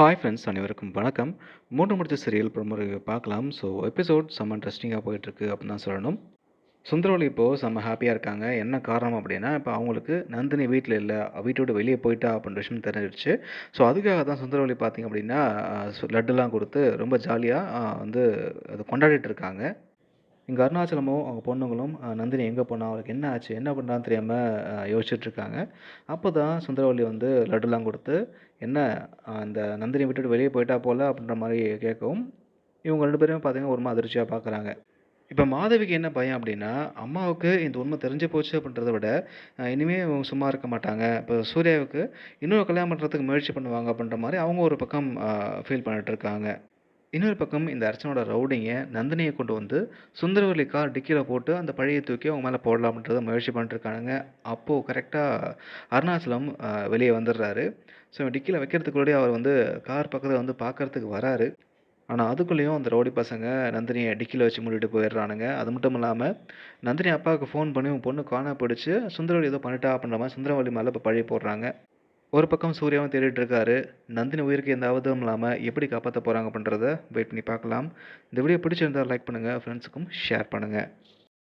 Hi friends அனைவருக்கும் வணக்கம். மூன்று முடிச்ச சீரியல் ப்ரோமோ பார்க்கலாம். ஸோ எபிசோட் செம்ம இன்ட்ரெஸ்டிங்காக போயிட்டுருக்கு அப்படின்னு தான் சொல்லணும். சுந்தரவழி இப்போது செம்ம ஹாப்பியாக இருக்காங்க. என்ன காரணம் அப்படின்னா இப்போ அவங்களுக்கு நந்தினி வீட்டில் இல்லை. வீட்டோட வெளியே போயிட்டா அப்படின்ற விஷயம் தெரிஞ்சிருச்சு. ஸோ அதுக்காக தான் சுந்தரவழி பார்த்திங்க அப்படின்னா லட்டுலாம் கொடுத்து ரொம்ப ஜாலியாக வந்து அது கொண்டாடிட்டு இருக்காங்க. இங்கே அருணாச்சலமும் அவங்க பொண்ணுங்களும் நந்தினி எங்கே போனால் அவளுக்கு என்ன ஆச்சு என்ன பண்ணுறான்னு தெரியாமல் யோசிச்சுட்ருக்காங்க அப்போ தான் சுந்தரவல்லி வந்து லட்டுலாம் கொடுத்து என்ன அந்த நந்தினியை நந்தினி விட்டுட்டு வெளியே போயிட்டா போல அப்படின்ற மாதிரி கேட்கவும் இவங்க ரெண்டு பேருமே பார்த்தீங்கன்னா ஒரு அதிர்ச்சியாக பார்க்குறாங்க இப்போ மாதவிக்கு என்ன பயம் அப்படின்னா அம்மாவுக்கு இந்த உண்மை தெரிஞ்சு போச்சு அப்படின்றத விட இனிமேல் இனிமே இவங்க சும்மா இருக்க மாட்டாங்க. இப்போ சூர்யாவுக்கு இன்னொரு கல்யாணம் பண்ணுறதுக்கு முயற்சி பண்ணுவாங்க அப்படின்ற மாதிரி அவங்க ஒரு பக்கம் ஃபீல் பண்ணிட்டு இருக்காங்க. இன்னொரு பக்கம் இந்த அர்ச்சனோட ரவுடிங்க நந்தினியை கொண்டு வந்து சுந்தரவல்லி கார் டிக்கியில் போட்டு அந்த பழைய தூக்கி அவங்க மேலே போடலாம்ன்றத முயற்சி பண்ணிட்டுருக்கானுங்க. அப்போது கரெக்டாக அருணாச்சலம் வெளியே வந்துடுறாரு. ஸோ டிக்கியில் வைக்கிறதுக்குள்ளே அவர் வந்து கார் பக்கத்தில் வந்து பார்க்கறதுக்கு வராரு. ஆனால் அதுக்குள்ளேயும் அந்த ரவுடி பசங்க நந்தினியை டிக்கியில் வச்சு மூடிட்டு போயிடுறானுங்க. அது மட்டும் இல்லாமல் நந்தினி அப்பாவுக்கு ஃபோன் பண்ணி உன் பொண்ணு காணா போயிடுச்சு. சுந்தரவழி ஏதோ பண்ணிட்டா அப்படின்ற மாதிரி சுந்தரவழி மேலே இப்போ பழி போடுறாங்க. ஒரு பக்கம் சூர்யாவும் தேடிட்டு இருக்காரு நந்தினி உயிருக்கு எந்த ஆபத்தும் இல்லாமல் எப்படி காப்பாற்ற போகிறாங்க அப்படின்றத வெயிட் பண்ணி பார்க்கலாம். இந்த வீடியோ பிடிச்சிருந்தா லைக் பண்ணுங்கள் ஃப்ரெண்ட்ஸுக்கும் ஷேர் பண்ணுங்கள்